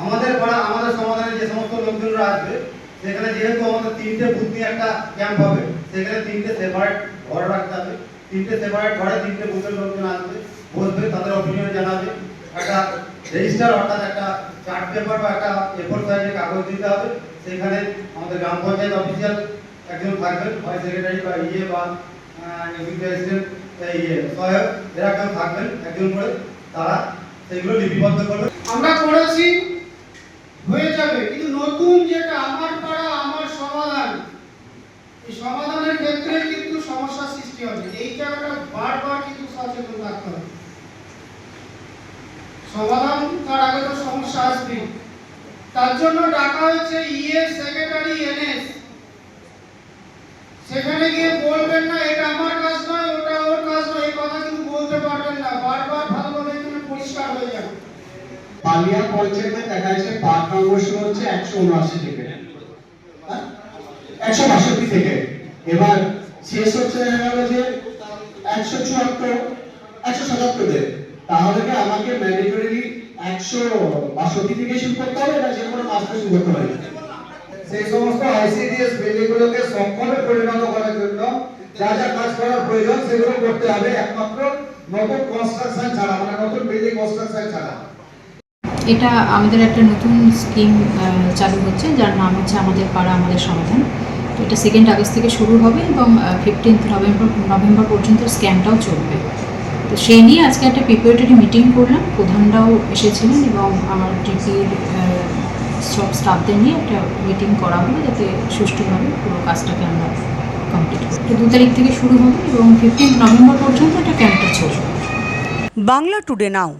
আমাদের পাড়া আমাদের সমাধানে যে সমস্ত লোকজনরা আসবে, সেখানে যেহেতু আমাদের তিনটে নিয়ে একটা ক্যাম্প হবে, সেখানে তিনটে সেপারেট ঘর রাখতে হবে। তিনটে সেপারেট ঘরে তিনটে বুথের লোকজন আসবে, বসবে, তাদের অপিনিয়ন জানাবে। একটা রেজিস্টার অর্থাৎ একটা চার্ট পেপার বা একটা এফোর সাইজের কাগজ দিতে হবে। সেখানে আমাদের গ্রাম পঞ্চায়েত অফিসিয়াল একজন থাকবেন হয় সেক্রেটারি বা ইয়ে বা ইয়ে। সহায়ক, এরা থাকবেন একজন করে, তারা সেগুলো লিপিবদ্ধ করবে আমরা করেছি হয়ে যাবে। কিন্তু নতুন যেটা, আমার পাড়া আমার সমাধান, এই সমাধানের ক্ষেত্রে কিন্তু সমস্যা সৃষ্টি হবে। এই জায়গাটা বারবার কিন্তু সচেতন থাকতে হবে। সমাধান তার আগে তো সমস্যা আসবে তার জন্য ডাকা হয়েছে ইএ সেক্রেটারি এনএস সেখানে গিয়ে বলবেন না, এটা আমার কাজ নয় ওটা ওর কাজ নয় এই কথা কিন্তু বলতে পারবেন না বারবার ভালোভাবে এখানে পরিষ্কার হয়ে যাবে পালিয়া পঞ্চায়েতে দেখা যাচ্ছে নম্বর শুরু হচ্ছে একশো উনআশি থেকে। হ্যাঁ? একশো বাষট্টি থেকে। এবার শেষ হচ্ছে দেখা গেল যে একশো চুয়াত্তর, একশো সাতাত্তরে তাহলে কি আমাকে ম্যান্ডেটরি একশো বাষট্টি থেকে শুরু করতে হবে না যে কোনো মাসটা শুরু করতে হবে? সেই সমস্ত আইসিডিএস বিল্ডিংগুলোকে সক্ষমে পরিণত করার জন্য যা যা কাজ করার প্রয়োজন সেগুলো করতে হবে। একমাত্র নতুন কনস্ট্রাকশন ছাড়া মানে নতুন বিল্ডিং কনস্ট্রাকশন ছাড়া। এটা আমাদের একটা নতুন স্কিম চালু হচ্ছে, যার নাম হচ্ছে আমাদের পাড়া, আমাদের সমাধান। তো এটা সেকেন্ড আগস্ট থেকে শুরু হবে এবং ফিফটিন্থ নভেম্বর নভেম্বর পর্যন্ত স্ক্যামটাও চলবে। তো সেই নিয়ে আজকে একটা প্রিপারেটরি মিটিং করলাম। প্রধানরাও এসেছিলেন এবং আমার ডিপির সব স্টাফদের নিয়ে একটা মিটিং করা হলো যাতে সুষ্ঠুভাবে পুরো কাজটাকে আমরা কমপ্লিট করি। তো দু তারিখ থেকে শুরু হবে এবং ফিফটিন্থ নভেম্বর পর্যন্ত এটা ক্যাম্পটা চলবে। বাংলা টুডে নাও